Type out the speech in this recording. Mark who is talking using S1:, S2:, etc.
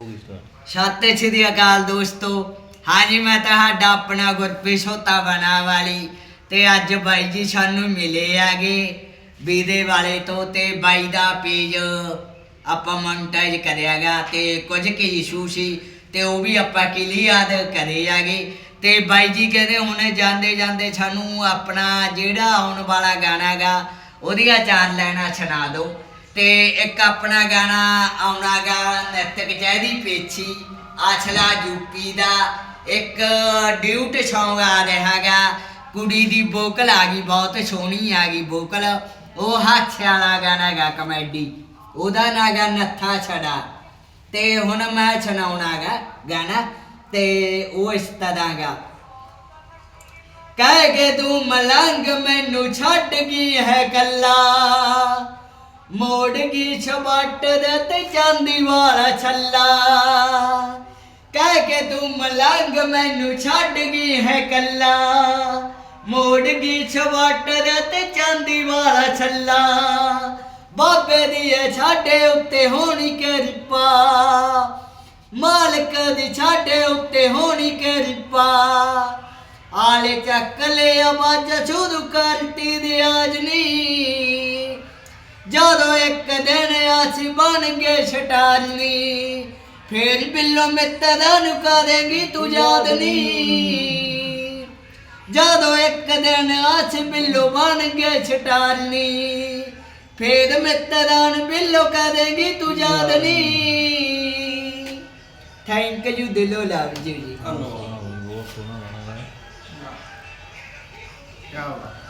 S1: ਸਤਿ ਸ਼੍ਰੀ ਅਕਾਲ ਦੋਸਤੋ। ਹਾਂਜੀ, ਮੈਂ ਤੁਹਾਡਾ ਆਪਣਾ ਗੁਰਪ੍ਰੀਤ ਸੋਤਾ ਬਣਾ ਵਾਲੀ ਤੇ ਅੱਜ ਬਾਈ ਜੀ ਸਾਨੂੰ ਮਿਲੇ ਆਗੇ ਵੀਦੇ ਵਾਲੇ ਤੋਂ ਤੇ ਬਾਈ ਦਾ ਪੇਜ ਆਪਾਂ ਮੋਨਟਾਈਜ਼ ਕਰਿਆਗਾ ਤੇ ਕੁਝ ਕੀ ਇਸ਼ੂ ਸੀ ਤੇ ਉਹ ਵੀ ਆਪਾਂ ਕਲੀਅਰ ਕਰੇ ਆਗੇ ਤੇ ਬਾਈ ਜੀ ਕਹਿੰਦੇ ਹੁਣ ਜਾਂਦੇ ਜਾਂਦੇ ਸਾਨੂੰ ਆਪਣਾ ਜਿਹੜਾ ਆਉਣ ਵਾਲਾ ਗਾਣਾ ਗਾ ਉਹਦੀਆਂ ਚਾਰ ਲੈਣਾ ਸੁਣਾ ਦਿਓ। ਤੇ ਇੱਕ ਆਪਣਾ ਗਾਣਾ ਆਉਣਾ ਗਾ ਨਿਤਕ ਜੈਦੀ ਪੇਛੀ ਆਛਲਾ ਯੂਪੀ ਦਾ। ਇੱਕ ਡਿਊਟ ਸੌਂਗ ਆ ਰਿਹਾਗਾ ਕੁੜੀ ਦੀ ਵੋਕਲ ਆ ਗਈ, ਬਹੁਤ ਸੋਹਣੀ ਆ ਗਈ ਬੋਕਲ। ਉਹ ਹਾਸੇ ਵਾਲਾ ਗਾਣਾ ਗਾ ਕਮੇਡੀ। ਉਹਦਾ ਨਾਂ ਗਾ ਨੱਥਾ ਛੜਾ। ਤੇ ਹੁਣ ਮੈਂ ਸੁਣਾਉਣਾਗਾ ਗਾਣਾ ਤੇ ਉਹ ਇਸ ਤਰ੍ਹਾਂ ਗਾ। ਕਹਿ ਕੇ ਤੂੰ ਮਲੰਗ, ਮੈਨੂੰ ਛੱਡ ਗਈ ਹੈ ਕੱਲਾ। ਮੋੜ ਗਈ ਛਵਟ ਤੇ ਚਾਂਦੀ ਵਾਲਾ ਛੱਲਾ। ਕਹਿ ਕੇ ਤੂੰ ਮਲੰਗ ਮੈਨੂੰ ਛੱਡ ਗਈ ਹੈ ਕੱਲਾ। ਮੋੜ ਗਈ ਛਵਟ ਤੇ ਚਾਂਦੀ ਵਾਲਾ ਛੱਲਾ। ਬਾਬੇ ਦੀ ਇਹ ਛਾਡੇ ਉੱਤੇ ਹੋਣੀ ਕਿਰਪਾ। ਮਾਲਕ ਦੀ ਛਾਡੇ ਉੱਤੇ ਹੋਣੀ ਕਿਰਪਾ। ਆਲੇ ਚੱਕ ਲੈ ਆਵਾਜ਼ ਸ਼ੁਰੂ ਕਰਤੀ ਦੀ ਆਜਨੀ ਜਦੋਂ ਬਣ ਗਏ ਛਟਾਰਨੀ ਫੇਰ ਬਿੱਲੋ ਮਿੱਤਰਾਂ ਨੂੰ ਕਰੇਂਗੀ ਤੂੰ ਯਾਦ ਨਹੀਂ ਜਦੋਂ ਇੱਕ ਦਿਨ ਅਸੀਂ ਬਿੱਲੋ ਬਣ ਗਏ ਛਟਾਰਨੀ ਫੇਰ ਮਿੱਤਰਾਂ ਨੂੰ ਬਿੱਲੋ ਕਰੇਂਗੀ ਤੂੰ ਯਾਦ ਨਹੀਂ ਥੈਂਕ ਯੂ ਦਿਲੋਂ ਲਵ ਜੀ।
S2: ਬਹੁਤ ਸੋਹਣਾ ਗਾਣਾ ਹੈ
S3: ਕਿਆ ਬਾਤ